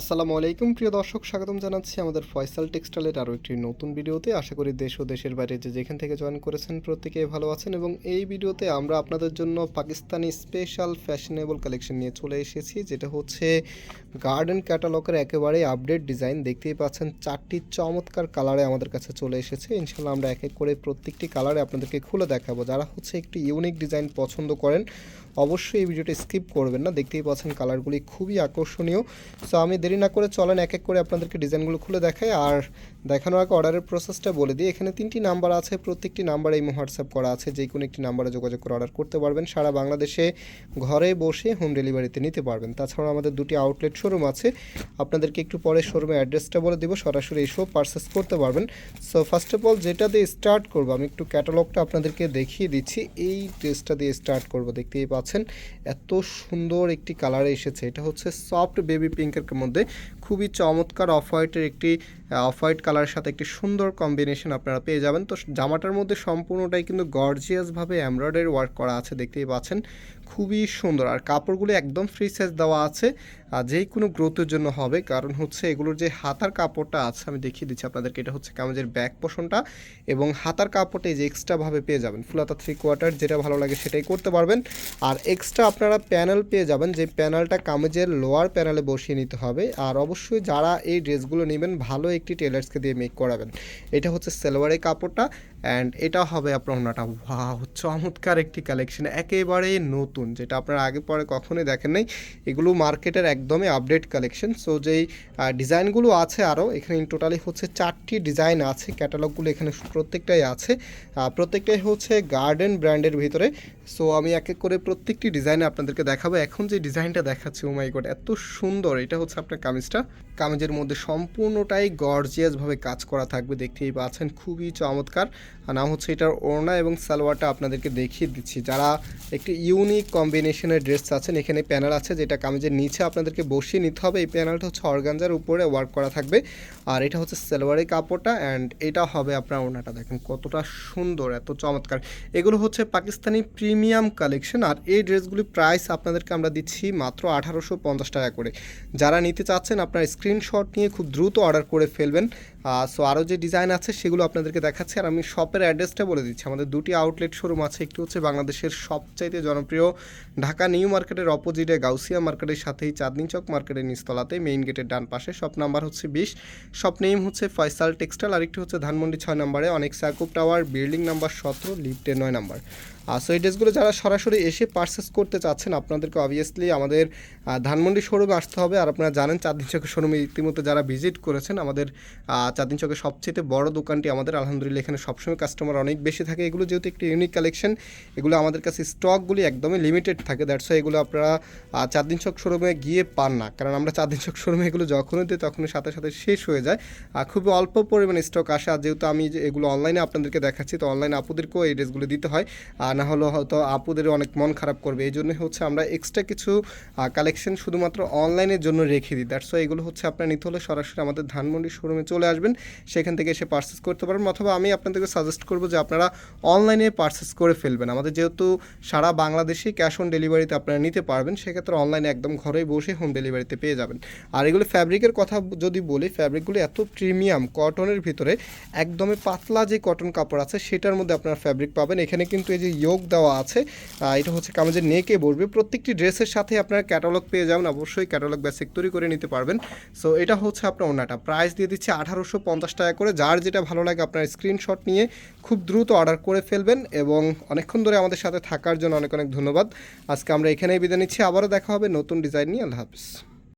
আসসালামু আলাইকুম। প্রিয় দর্শক, স্বাগতম জানাচ্ছি আমাদের ফয়সাল টেক্সটাইলের আরও একটি নতুন ভিডিওতে। আশা করি দেশ ও দেশের বাইরে যে যেখান থেকে জয়েন করেছেন প্রত্যেকে ভালো আছেন এবং এই ভিডিওতে আমরা আপনাদের জন্য পাকিস্তানি স্পেশাল ফ্যাশনেবল কালেকশন নিয়ে চলে এসেছি, যেটা হচ্ছে গার্ডেন ক্যাটালগের একেবারে আপডেট ডিজাইন। দেখতেই পাচ্ছেন, চারটি চমৎকার কালারে আমাদের কাছে চলে এসেছে। ইনশাল্লাহ আমরা এক এক করে প্রত্যেকটি কালারে আপনাদেরকে খুলে দেখাবো। যারা হচ্ছে একটু ইউনিক ডিজাইন পছন্দ করেন, অবশ্যই এই ভিডিওটা স্কিপ করবেন না। দেখতেই পাচ্ছেন, কালারগুলি খুবই আকর্ষণীয়। সো আমি দেরি না করে চলেন এক এক করে আপনাদেরকে ডিজাইনগুলো খুলে দেখাই। আর দেখানোর আগে অর্ডারের প্রসেসটা বলে দিই, এখানে তিনটি নাম্বার আছে, প্রত্যেকটি নাম্বারে এই হোয়াটসঅ্যাপ করা আছে। যে কোনো একটি নাম্বারে যোগাযোগ করে অর্ডার করতে পারবেন। সারা বাংলাদেশে ঘরে বসে হোম ডেলিভারিতে নিতে পারবেন। তাছাড়া আমাদের দুটি আউটলেট শোরুম আছে। আপনাদেরকে একটু পরে শোরুমের অ্যাড্রেসটা বলে দিব, সরাসরি এসেও পারচেস করতে পারবেন। সো ফার্স্ট অফ অল যেটা দিয়ে স্টার্ট করব, আমি একটু ক্যাটালগটা আপনাদেরকে দেখিয়ে দিচ্ছি। এই ড্রেসটা দিয়ে স্টার্ট করব, দেখতেই পাচ্ছেন। এত সুন্দর একটি কালারে এসেছে। এটা হচ্ছে সফট বেবি পিঙ্কের মধ্যে খুবই চমৎকার অফ হোয়াইটের একটি অফ হোয়াইট কালারের সাথে একটি সুন্দর কম্বিনেশন আপনারা পেয়ে যাবেন। তো জামাটার মধ্যে সম্পূর্ণটাই কিন্তু গর্জিয়াসভাবে এমব্রয়ডারি ওয়ার্ক করা আছে, দেখতেই পাচ্ছেন। খুবই সুন্দর। আর কাপড়গুলো একদম ফ্রি সাইজ দেওয়া আছে। আর যেই কোনো গ্রোথের জন্য হবে, কারণ হচ্ছে এগুলোর যে হাতার কাপড়টা আছে, আমি দেখিয়ে দিচ্ছি আপনাদেরকে, এটা হচ্ছে কামেজের ব্যাক পোষণটা এবং হাতার কাপড়টা এই যে এক্সট্রাভাবে পেয়ে যাবেন, ফুলাতা থ্রি কোয়ার্টার যেটা ভালো লাগে সেটাই করতে পারবেন। আর এক্সট্রা আপনারা প্যানেল পেয়ে যাবেন, যে প্যানেলটা কামেজের লোয়ার প্যানেলে বসিয়ে নিতে হবে। আর অবশ্যই যারা এই ড্রেসগুলো নেবেন, ভালো একটি টেলার্সকে দিয়ে মেক করাবেন। এটা হচ্ছে সেলোয়ারের কাপড়টা অ্যান্ড এটা হবে আপনার ওনাটা। ওয়াও, চমৎকার একটি কালেকশন একেবারে নতুন যেটা আপনারা আগে পরে কখনোই দেখেন নাই। এগুলো মার্কেটের একদমই আপডেট কালেকশন সো যেই ডিজাইনগুলো আছে আরও এখানে টোটালি হচ্ছে চারটি ডিজাইন আছে ক্যাটালগুলো এখানে প্রত্যেকটাই আছে। প্রত্যেকটাই হচ্ছে গার্ডেন ব্র্যান্ডের ভিতরে। সো আমি এক এক করে প্রত্যেকটি ডিজাইনে আপনাদেরকে দেখাবো। এখন যে ডিজাইনটা দেখাচ্ছি ও মাই গড এত সুন্দর। এটা হচ্ছে আপনার কামিজটা। কামিজের মধ্যে সম্পূর্ণটাই গর্জিয়াসভাবে কাজ করা থাকবে। দেখতেই পাচ্ছেন, খুবই চমৎকার। আর নাম হচ্ছে এটার ওড়না এবং সালোয়ারটা আপনাদেরকে দেখিয়ে দিচ্ছি। যারা একটি ইউনিক কম্বিনেশনের ড্রেস আছেন এখানে প্যানেল আছে যেটা কামিজের নিচে আপনাদেরকে বসিয়ে নিতে হবে। এই প্যানেলটা হচ্ছে অর্গানজার উপরে ওয়ার্ক করা থাকবে। আর এটা হচ্ছে সালোয়ারের কাপড়টা অ্যান্ড এটা হবে আপনার ওড়নাটা। দেখেন কতটা সুন্দর, এত চমৎকার। এগুলো হচ্ছে পাকিস্তানি প্রিমিয়াম কালেকশন আর এই ড্রেসগুলি প্রাইস আপনাদেরকে আমরা দিচ্ছি মাত্র আঠারোশো পঞ্চাশ টাকা করে। যারা নিতে চাচ্ছেন আপনার স্ক্রিনশট নিয়ে খুব দ্রুত অর্ডার করে ফেলবেন। সো আরও যে ডিজাইন আছে সেগুলো আপনাদেরকে দেখাচ্ছি। আর আমি শপের অ্যাড্রেসটা বলে দিচ্ছি। আমাদের দুটি আউটলেট শোরুম আছে। একটি হচ্ছে বাংলাদেশের সবচাইতে জনপ্রিয় ঢাকা নিউ মার্কেটের অপোজিটে গাউসিয়া মার্কেটের সাথেই চাঁদনি চক মার্কেটের নিচতলাতে মেইন গেটের ডান পাশে। শপ নাম্বার হচ্ছে বিশ। শপ নেম হচ্ছে ফয়সাল টেক্সটাইল। আরেকটি হচ্ছে ধানমন্ডি ছয় নম্বরে। অনেক সাকুব টাওয়ার, বিল্ডিং নাম্বার সতেরো, লিফটের নয় নাম্বার। সো এই ড্রেসগুলো যারা সরাসরি এসে পারচেস করতে চাচ্ছেন, আপনাদেরকে অবভিয়াসলি আমাদের ধানমন্ডি শোরুমে আসতে হবে। আর আপনারা জানেন চাঁদনি চকের শোরুমে ইতিমধ্যে যারা ভিজিট করেছেন, আমাদের চাঁদনি চকের সবচেয়ে বড় দোকানটি আমাদের, আলহামদুলিল্লাহ, এখানে সবসময় কাস্টমার অনেক বেশি থাকে। এগুলো যেহেতু একটি ইউনিক কালেকশন এগুলো আমাদের কাছে স্টকগুলি একদমই লিমিটেড থাকে। দ্যাটস এগুলো আপনারা চাঁদনি চক শোরুমে গিয়ে পান না। কারণ আমরা চাঁদনি চক শোরুমে এগুলো যখনই দিই, তখনই সাথে সাথে শেষ হয়ে যায়। আর খুবই অল্প পরিমাণে স্টক আসে। আর যেহেতু আমি এগুলো অনলাইনে আপনাদেরকে দেখাচ্ছি, তো অনলাইনে আপুদেরকেও এই ড্রেসগুলো দিতে হয়। আর না হলে হয়তো আপুদের অনেক মন খারাপ করবে এই জন্য হচ্ছে আমরা এক্সট্রা কিছু কালেকশন শুধুমাত্র অনলাইনের জন্য রেখে দিই। দ্যাটস এগুলো হচ্ছে আপনার নিতে হলে সরাসরি আমাদের ধানমন্ডি শোরুমে চলে আসবেন, সেখান থেকে এসে পারচেস করতে পারবেন, অথবা আমি আপনাদেরকে সাজেস্ট করব যে আপনারা অনলাইনে পারচেস করে ফেলবেন। আমাদের যেহেতু সারা বাংলাদেশে ক্যাশ অন ডেলিভারিতে আপনারা নিতে পারবেন, সেক্ষেত্রে অনলাইনে একদম ঘরেই বসে হোম ডেলিভারিতে পেয়ে যাবেন। আর এগুলো ফ্যাব্রিকের কথা যদি বলি ফ্যাব্রিকগুলো এত প্রিমিয়াম কটনের ভিতরে, একদমই পাতলা যে কটন কাপড় আছে, সেটার মধ্যে আপনারা ফ্যাব্রিক পাবেন। এখানে কিন্তু এই যে ইয়োগ দেওয়া আছে। এটা হচ্ছে কামেজের নেকে বসবে প্রত্যেকটি ড্রেসের সাথে আপনারা ক্যাটালগ পেয়ে যাবেন। অবশ্যই ক্যাটালগ বেসিক তৈরি করে নিতে পারবেন। সো এটা হচ্ছে আপনার ওনাটা প্রাইস দিয়ে দিচ্ছি আঠারোশো পঞ্চাশ টাকা করে। যার যেটা ভালো লাগে আপনার স্ক্রিনশট নিয়ে খুব দ্রুত অর্ডার করে ফেলবেন এবং অনেকক্ষণ ধরে আমাদের সাথে থাকার জন্য অনেক অনেক ধন্যবাদ। আজকে আমরা এখানেই বিদায় নিচ্ছি। আবারও দেখা হবে নতুন ডিজাইন নিয়ে। আল্লাহ হাফিজ।